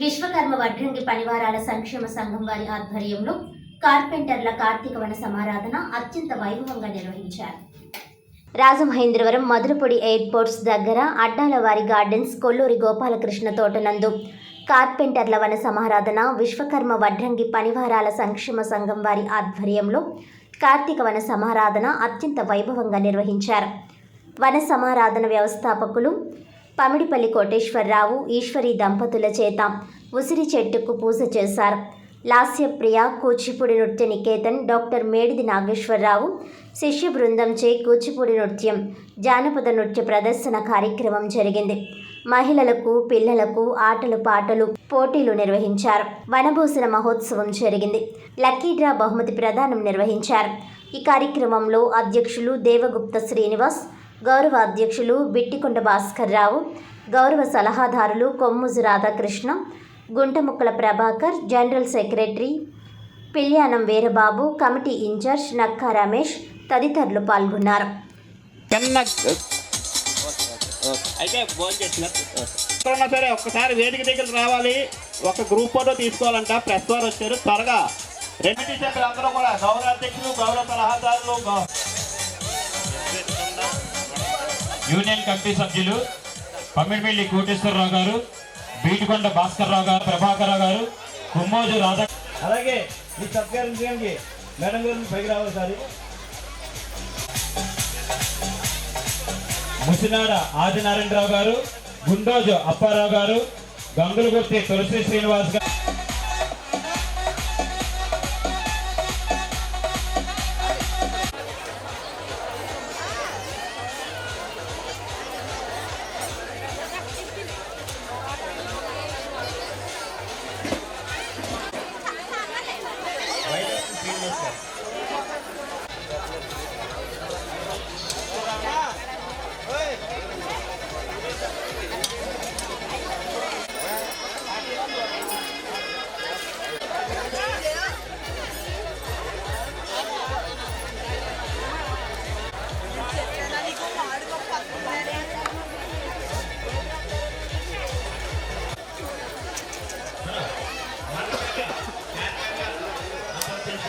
విశ్వకర్మ వడ్రంగి పనివారాల సంక్షేమ సంఘం వారి ఆధ్వర్యంలో కార్పెంటర్ల కార్తీక వన సమారాధన అత్యంత వైభవంగా నిర్వహించారు. రాజమహేంద్రవరం మధురపొడి ఎయిర్పోర్ట్స్ దగ్గర అడ్డాలవారి గార్డెన్స్ కొల్లూరి గోపాలకృష్ణ తోట నందు కార్పెంటర్ల వన సమారాధన విశ్వకర్మ వడ్రంగి పనివారాల సంక్షేమ సంఘం వారి ఆధ్వర్యంలో కార్తీక వన సమారాధన అత్యంత వైభవంగా నిర్వహించారు. వన సమారాధన వ్యవస్థాపకులు పమిడిపల్లి కోటేశ్వరరావు ఈశ్వరి దంపతుల చేత ఉసిరి చెట్టుకు పూజ చేశారు. లాస్యప్రియ కూచిపూడి నృత్య నికేతన్ డాక్టర్ మేడిది నాగేశ్వరరావు శిష్య బృందంచే కూచిపూడి నృత్యం జానపద నృత్య ప్రదర్శన కార్యక్రమం జరిగింది. మహిళలకు పిల్లలకు ఆటలు పాటలు పోటీలు నిర్వహించారు. వనభూషణ మహోత్సవం జరిగింది. లక్కీ డ్రా బహుమతి ప్రదానం నిర్వహించారు. ఈ కార్యక్రమంలో అధ్యక్షులు దేవగుప్త శ్రీనివాస్ గౌరవ అధ్యక్షులు బిట్టికొండ భాస్కర్ రావు గౌరవ సలహాదారులు Kommuju Radhakrishna Guntamukkala Prabhakar general secretary Pilyanam Veerababu committee in charge Nakka Ramesh తదితరులు పాల్గొన్నారు. చిన్న సరే ఒక్కసారి వేదిక దగ్గరికి రావాలి. ఒక గ్రూప్ ఫోటో తీసుకోవాలంట. ప్రెస్ వారు వచ్చారు. త్వరగా రెండు టీచర్లు అందరూ కూడా గౌరవ అధ్యక్షులు గౌరవ సలహాదారులు యూనియన్ కమిటీ సభ్యులు పమ్మిడిపల్లి కోటేశ్వరరావు గారు బీటికొండ భాస్కర్రావు గారు ప్రభాకరరావు గారు కుమ్మోజు రాధా అలాగే ఈ సత్కారించడానికి మేడం గారు పైకి రావాలి సార్. ముసినాడ ఆదినారాయణరావు గారు గుండోజు అప్పారావు గారు గంగులగుర్తి తులసి శ్రీనివాస్ గారు